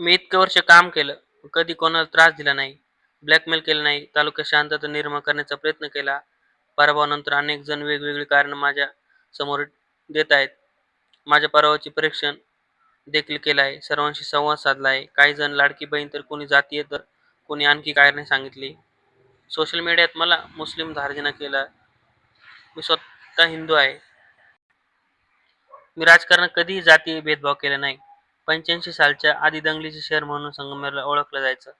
मी इतकं वर्ष काम केलं कधी कोणाला त्रास दिला नाही. ब्लॅकमेल केलं नाही. तालुक्यात शांतता निर्माण करण्याचा प्रयत्न केला. पराभवानंतर अनेक जण वेगवेगळी कारणं माझ्यासमोर देत आहेत. माझ्या पराभवाचे परीक्षण देखील केलं आहे. सर्वांशी संवाद साधला आहे. काही जण लाडकी बहीण तर कोणी जातीय तर कोणी आणखी कारणे सांगितली. सोशल मीडियात मला मुस्लिम धार्जना केला. मी स्वतः हिंदू आहे. मी राजकारणात कधीही जातीय भेदभाव केला नाही. पंच्याऐंशी सालच्या आधी दंगलीचे शहर म्हणून संगमेरला ओळखलं जायचं.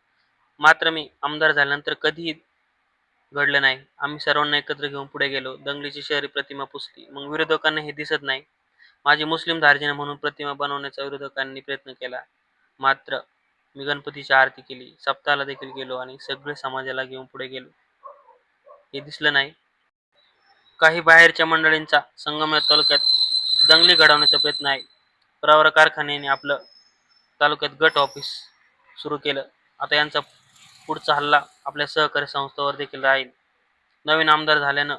मात्र मी आमदार झाल्यानंतर कधीही घडलं नाही. आम्ही सर्वांना एकत्र घेऊन पुढे गेलो. दंगलीची शहरी प्रतिमा पुसली. मग विरोधकांना हे दिसत नाही. माझी मुस्लिम धार्जिना म्हणून प्रतिमा बनवण्याचा विरोधकांनी प्रयत्न केला. मात्र मी गणपतीची आरती केली. सप्ताहाला देखील गेलो आणि सगळे समाजाला घेऊन पुढे गेलो. हे दिसलं नाही. काही बाहेरच्या मंडळींचा संगमेर तालुक्यात दंगली घडवण्याचा प्रयत्न आहे. प्रवरा कारखान्याने आपलं तालुक्यात गट ऑफिस सुरू केलं. आता यांचा पुढचा हल्ला आपल्या सहकारी संस्थेवर देखील राहील. नवीन आमदार झाल्यानं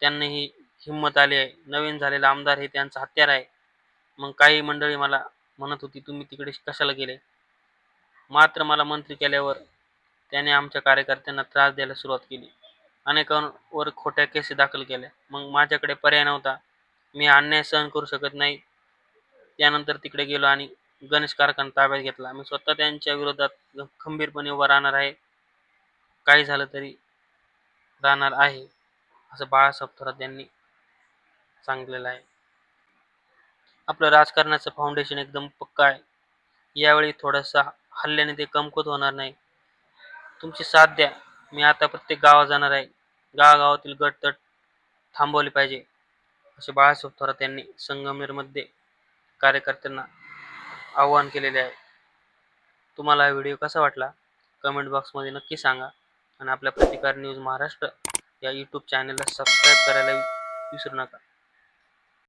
त्यांना ही हिंमत आली आहे. नवीन झालेला आमदार हे त्यांचा हत्यार आहे. मग काही मंडळी मला म्हणत होती तुम्ही तिकडे कशाला गेले? मात्र मला मंत्री केल्यावर त्याने आमच्या कार्यकर्त्यांना त्रास द्यायला सुरुवात केली. अनेकांवर खोट्या केसी दाखल केल्या. मग माझ्याकडे पर्याय नव्हता. मी अन्याय सहन करू शकत नाही. त्यानंतर तिकडे गेलो आणि गणेश कारखाना ताब्यात घेतला. मी स्वतः त्यांच्या विरोधात खंबीरपणे उभा राहणार आहे. काही झालं तरी राहणार आहे असं बाळासाहेब थोरात यांनी सांगितलेलं आहे. आपलं राजकारणाचं फाउंडेशन एकदम पक्का आहे. यावेळी थोडासा हल्ल्याने ते कमकुत होणार नाही. तुमची साथ द्या. मी आता प्रत्येक गावात जाणार आहे. गावागावातील गटतट थांबवली थांबवले पाहिजे असे बाळासाहेब थोरात यांनी संगमनेरमध्ये कार्यकर्त्यांना आवाहन केलेले आहे. तुम्हाला हा व्हिडिओ कसा वाटला? कमेंट बॉक्समध्ये नक्की सांगा. आणि आपल्या प्रतिकार न्यूज महाराष्ट्र या यूट्यूब चॅनलला सबस्क्राईब करायला विसरू नका.